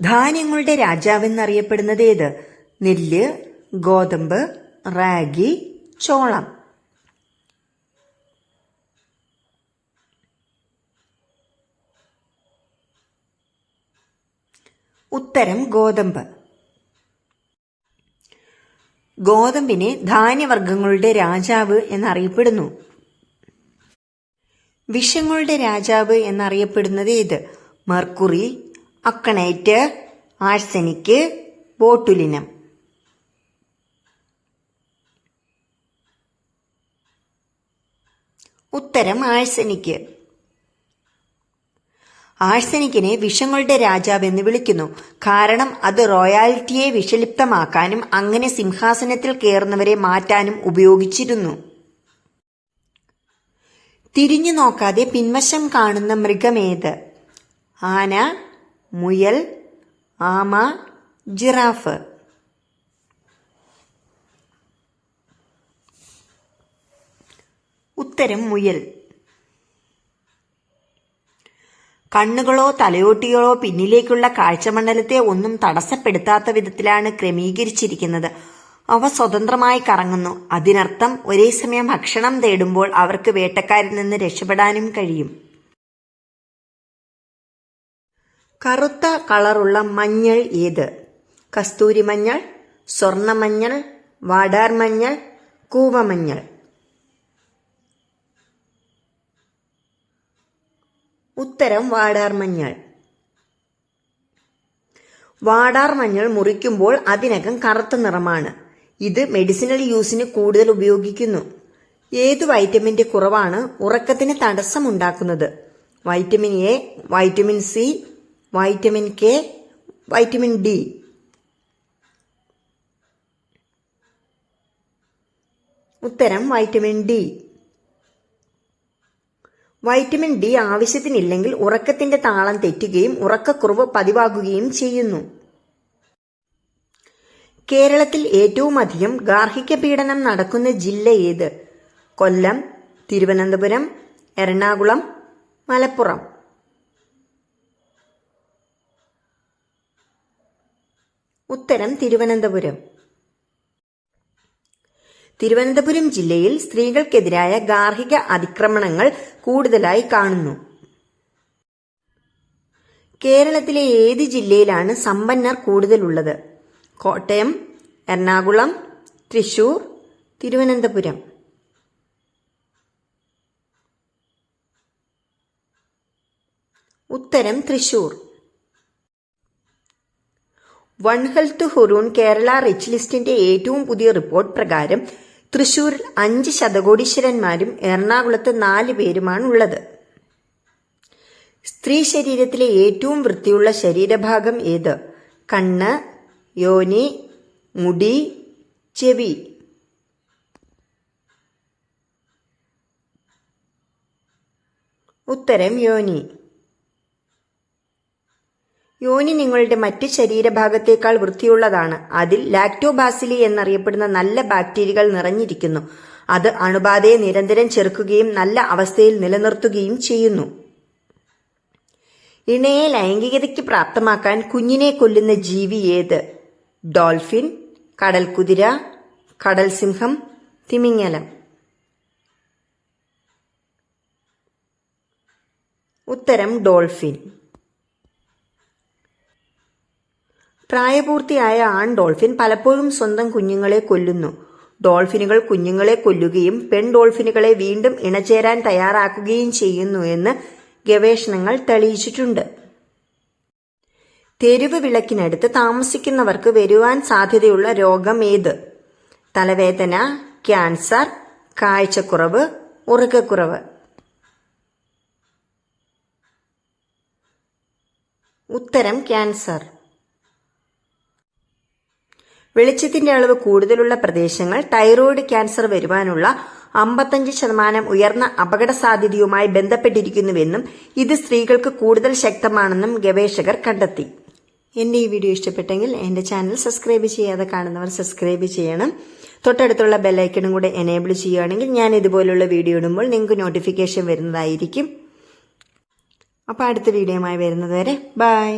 ധാന്യങ്ങളുടെ രാജാവെന്നറിയപ്പെടുന്നത് ഏത്? നെല്ല് ഗോതമ്പ് റാഗി ചോളം. ഉത്തരം ഗോതമ്പ്. ഗോതമ്പിനെ ധാന്യവർഗങ്ങളുടെ രാജാവ് എന്നറിയപ്പെടുന്നു. വിഷങ്ങളുടെ രാജാവ് എന്നറിയപ്പെടുന്നത് ഏത്? Mercury aconite arsenic botulinum. ഉത്തരം ആഴ്സനിക്ക്. ആഴ്സനിക്കിനെ വിഷങ്ങളുടെ രാജാവ് എന്ന് വിളിക്കുന്നു. കാരണം അത് റോയാലിറ്റിയെ വിഷലിപ്തമാക്കാനും അങ്ങനെ സിംഹാസനത്തിൽ കയറുന്നവരെ മാറ്റാനും ഉപയോഗിച്ചിരുന്നു. തിരിഞ്ഞു നോക്കാതെ പിൻവശം കാണുന്ന മൃഗമേത്? ആന മുയൽ ആമ ജിറാഫ്. ഉത്തരം മുയൽ. കണ്ണുകളോ തലയോട്ടികളോ പിന്നിലേക്കുള്ള കാഴ്ചമണ്ഡലത്തെ ഒന്നും തടസ്സപ്പെടുത്താത്ത വിധത്തിലാണ് ക്രമീകരിച്ചിരിക്കുന്നത്. അവ സ്വതന്ത്രമായി കറങ്ങുന്നു. അതിനർത്ഥം ഒരേ സമയം ഭക്ഷണം തേടുമ്പോൾ അവർക്ക് വേട്ടക്കാരിൽ നിന്ന് രക്ഷപ്പെടാനും കഴിയും. കറുത്ത കളറുള്ള മഞ്ഞൾ ഏത്? കസ്തൂരി മഞ്ഞൾ സ്വർണമഞ്ഞൾ വാടാർ മഞ്ഞൾ കൂവമഞ്ഞൾ ഉത്തരം വാടാർ മഞ്ഞൾ. വാടാർ മഞ്ഞൾ മുറിക്കുമ്പോൾ അതിനകം കറുത്ത നിറമാണ്. ഇത് മെഡിസിനൽ യൂസിന് കൂടുതൽ ഉപയോഗിക്കുന്നു. ഏത് വൈറ്റമിന്റെ കുറവാണ് ഉറക്കത്തിന് തടസ്സമുണ്ടാക്കുന്നത്? Vitamin A vitamin C vitamin K vitamin D. ഉത്തരം വൈറ്റമിൻ ഡി. വൈറ്റമിൻ ഡി ആവശ്യത്തിനില്ലെങ്കിൽ ഉറക്കത്തിന്റെ താളം തെറ്റുകയും ഉറക്കക്കുറവ് പതിവാകുകയും ചെയ്യുന്നു. കേരളത്തിൽ ഏറ്റവും അധികം ഗാർഹിക പീഡനം നടക്കുന്ന ജില്ല ഏത്? കൊല്ലം തിരുവനന്തപുരം എറണാകുളം മലപ്പുറം. ഉത്തരം തിരുവനന്തപുരം. തിരുവനന്തപുരം ജില്ലയിൽ സ്ത്രീകൾക്കെതിരായ ഗാർഹിക അതിക്രമണങ്ങൾ കൂടുതലായി കാണുന്നു. കേരളത്തിലെ ഏത് ജില്ലയിലാണ് സമ്പന്നർ കൂടുതലുള്ളത്? കോട്ടയം എറണാകുളം തൃശൂർ തിരുവനന്തപുരം. ഉത്തരം Thrissur. One health Hurun Kerala rich ലിസ്റ്റിന്റെ ഏറ്റവും പുതിയ റിപ്പോർട്ട് പ്രകാരം തൃശൂരിൽ അഞ്ച് ശതകോടീശ്വരന്മാരും എറണാകുളത്ത് നാല് പേരുമാണ് ഉള്ളത് സ്ത്രീ ശരീരത്തിലെ ഏറ്റവും വൃത്തിയുള്ള ശരീരഭാഗം ഏത്? കണ്ണ് യോനി മുടി ചെവി. ഉത്തരം യോനി. യോനി നിങ്ങളുടെ മറ്റ് ശരീരഭാഗത്തേക്കാൾ വൃത്തിയുള്ളതാണ്. അതിൽ ലാക്ടോബാസിലി എന്നറിയപ്പെടുന്ന നല്ല ബാക്ടീരിയകൾ നിറഞ്ഞിരിക്കുന്നു. അത് അണുബാധയെ നിരന്തരം ചെറുക്കുകയും നല്ല അവസ്ഥയിൽ നിലനിർത്തുകയും ചെയ്യുന്നു. ഇണയെ ലൈംഗികതയ്ക്ക് പ്രാപ്തമാക്കാൻ കുഞ്ഞിനെ കൊല്ലുന്ന ജീവി ഏത്? ഡോൾഫിൻ കടൽക്കുതിര കടൽ സിംഹം തിമിങ്ങലം ഉത്തരം ഡോൾഫിൻ. പ്രായപൂർത്തിയായ ആൺ ഡോൾഫിൻ പലപ്പോഴും സ്വന്തം കുഞ്ഞുങ്ങളെ കൊല്ലുന്നു. ഡോൾഫിനുകൾ കുഞ്ഞുങ്ങളെ കൊല്ലുകയും പെൺ ഡോൾഫിനുകളെ വീണ്ടും ഇണചേരാൻ തയ്യാറാക്കുകയും ചെയ്യുന്നു എന്ന് ഗവേഷണങ്ങൾ തെളിയിച്ചിട്ടുണ്ട്. തെരുവ് വിളക്കിനടുത്ത് താമസിക്കുന്നവർക്ക് വരുവാൻ സാധ്യതയുള്ള രോഗം ഏത് തലവേദന ക്യാൻസർ കാഴ്ചക്കുറവ് ഉറക്കക്കുറവ്. ഉത്തരം ക്യാൻസർ. വെളിച്ചത്തിന്റെ അളവ് കൂടുതലുള്ള പ്രദേശങ്ങൾ തൈറോയ്ഡ് ക്യാൻസർ വരുവാനുള്ള അമ്പത്തഞ്ച് ശതമാനം ഉയർന്ന അപകട സാധ്യതയുമായി ബന്ധപ്പെട്ടിരിക്കുന്നുവെന്നും ഇത് സ്ത്രീകൾക്ക് കൂടുതൽ ശക്തമാണെന്നും ഗവേഷകർ കണ്ടെത്തി. എന്റെ ഈ വീഡിയോ ഇഷ്ടപ്പെട്ടെങ്കിൽ എന്റെ ചാനൽ സബ്സ്ക്രൈബ് ചെയ്യാതെ കാണുന്നവർ സബ്സ്ക്രൈബ് ചെയ്യണം. തൊട്ടടുത്തുള്ള ബെല്ലൈക്കണും കൂടെ എനേബിൾ ചെയ്യുകയാണെങ്കിൽ ഞാൻ ഇതുപോലുള്ള വീഡിയോ ഇടുമ്പോൾ നിങ്ങൾക്ക് നോട്ടിഫിക്കേഷൻ വരുന്നതായിരിക്കും. അപ്പോൾ അടുത്ത വീഡിയോയുമായി വരുന്നത് വരെ ബൈ